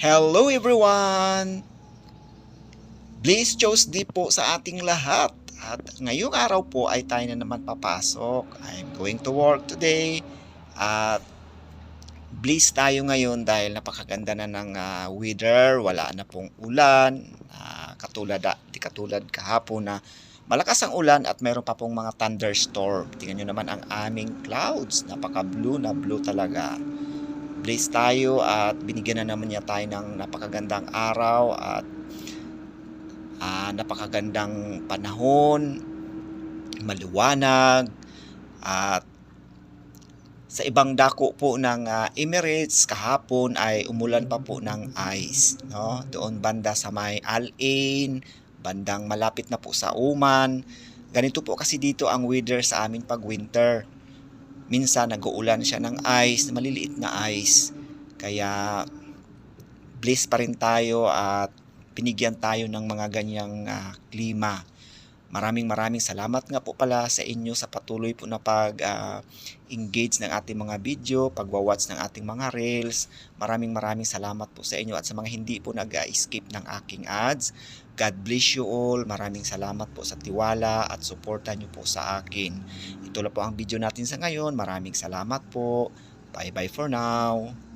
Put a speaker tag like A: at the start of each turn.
A: Hello everyone! Blaze Tuesday po sa ating lahat. At ngayong araw po ay tayo na naman papasok. I'm going to work today. At bliss tayo ngayon dahil napakaganda na ng ah, weather. Wala na pong ulan. Ah, katulad, di katulad kahapon na malakas ang ulan at meron pa pong mga thunderstorm. Tingnan nyo naman ang aming clouds. Napaka blue na blue talaga blessed tayo at binigyan na naman niya tayo ng napakagandang araw at ah, napakagandang panahon, maliwanag at sa ibang dako po ng ah, Emirates kahapon ay umulan pa po ng ice no? Doon banda sa may Al Ain bandang malapit na po sa Oman. Ganito po kasi dito ang weather sa amin pag winter minsan nag-uulan siya ng ice, maliliit na ice. Kaya bliss pa rin tayo at pinigyan tayo ng mga ganyang ah, klima. Maraming maraming salamat nga po pala sa inyo sa patuloy po na pag ah, engage ng ating mga video, pagwa-watch ng ating mga reels. Maraming maraming salamat po sa inyo at sa mga hindi po nag-skip ng aking ads. God bless you all. Maraming salamat po sa tiwala at suporta nyo po sa akin. Ito lang po ang video natin sa ngayon. Maraming salamat po. Bye bye for now.